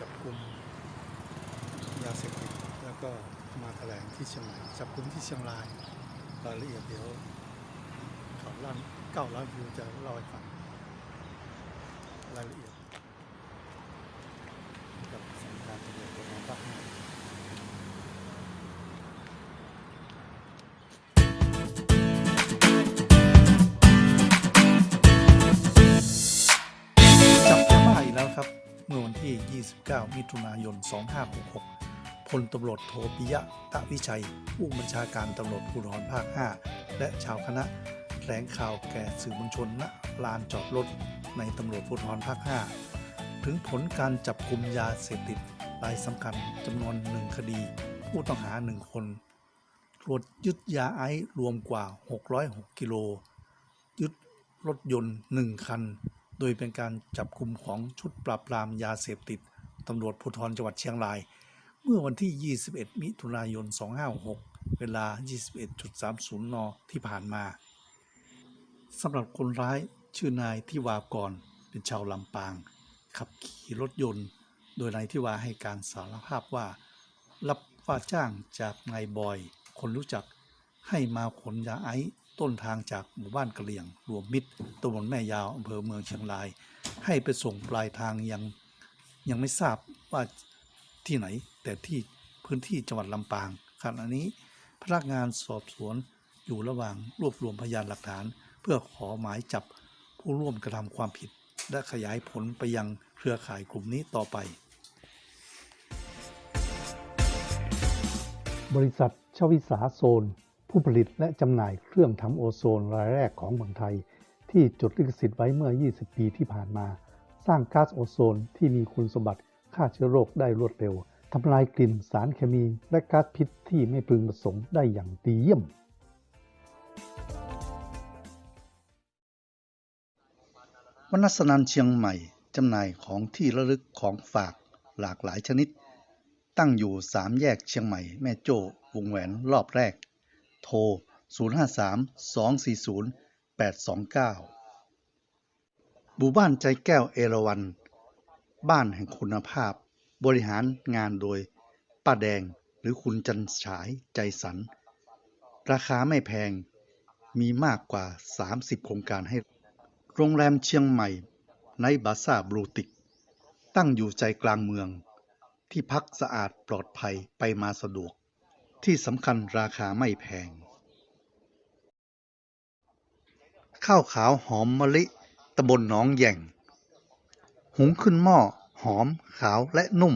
จับกลุ่มยาเสพติดแล้วก็มาแถลงที่เชียงใหม่จับกลุ่มที่เชียงรายรายละเอียดเดี๋ยวข่าวล้านเก้าล้านวิวจะเล่าให้ฟังรายละเอียดกับสำนักงานตำรวจภูธรภาคห้าจับยาบ้าอีกแล้วครับ เมื่อวันที่ 29 มิถุนายน 2566 พลตำรวจโทปิยะตะวิชัย ผู้บัญชาการตำรวจภูธรภาค 5 และชาวคณะแถลงข่าวแก่สื่อมวลชนณลานจอดรถในตำรวจภูธรภาค 5 ถึงผลการจับกลุ่มยาเสพติดรายสำคัญจำนวนหนึ่งคดี ผู้ต้องหาหนึ่งคนตรวจยึดยาไอซ์รวมกว่า 606 กิโล ยึดรถยนต์ 1 คัน โดยเป็นการจับกลุ่มของชุดปราบปรามยาเสพติดตำรวจภูธรจังหวัดเชียงราย เมื่อวันที่ 21 มิถุนายน 2566 เวลา 21.30 น ที่ผ่านมาสำหรับคนร้ายชื่อนายทิวากรเป็นชาวลำปาง ขับขี่รถยนต์ โดยนายทิวาให้การสารภาพว่า รับว่าจ้างจากนายบอย คนรู้จักให้มาขนยาไอซ์ ต้นทางจากหมู่บ้านกะเหลี่ยง รวมมิตรตำบลแม่ยาวอำเภอเมืองเชียงราย ให้ไปส่งปลายทางยังยังไม่ทราบว่าที่ไหน แต่ที่พื้นที่จังหวัดลำปางขณะนี้ พนักงานสอบสวนอยู่ระหว่างรวบรวมพยานหลักฐาน เพื่อขอหมายจับผู้ร่วมกระทำความผิด และขยายผลไปยังเครือข่ายกลุ่มนี้ต่อไป บริษัทชวิสาโซน ผู้ผลิตและจำหน่ายเครื่องทำโอโซนรายแรกของเมืองไทย ที่จดลิขสิทธิ์ไว้เมื่อ 20 ปีที่ผ่านมา สร้างก๊าซโอโซนที่มีคุณสมบัติฆ่าเชื้อโรคได้รวดเร็วทำลายกลิ่นสารเคมีและก๊าซพิษที่ไม่พึงประสงค์ได้อย่างดีเยี่ยม วนัสนันเชียงใหม่จำหน่ายของที่ระลึกของฝากหลากหลายชนิด ตั้งอยู่สามแยกเชียงใหม่แม่โจ้วงแหวนรอบแรก โทร 053 240 829หมู่บ้านใจแก้วเอราวัน บ้านแห่งคุณภาพ บริหารงานโดย ป้าแดงหรือคุณจันฉายใจสัน ราคาไม่แพง มีมากกว่า 30 โครงการให้ โรงแรมเชียงใหม่ในบาซ่าบลูติก ตั้งอยู่ใจกลางเมือง ที่พักสะอาดปลอดภัยไปมาสะดวก ที่สำคัญราคาไม่แพง ข้าวขาวหอมมะลิตำบลหนองแย่ง หุงขึ้นหม้อหอมขาวและนุ่ม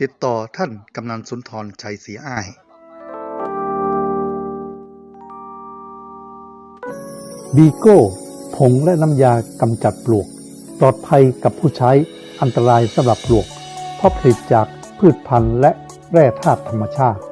ติดต่อท่านกำนันสุนทรชัยศรีอ้ายบีโก้ผงและน้ำยากำจัดปลวก ปลอดภัยกับผู้ใช้อันตรายสำหรับปลวก เพราะผลิตจากพืชพันธุ์และแร่ธาตุธรรมชาติ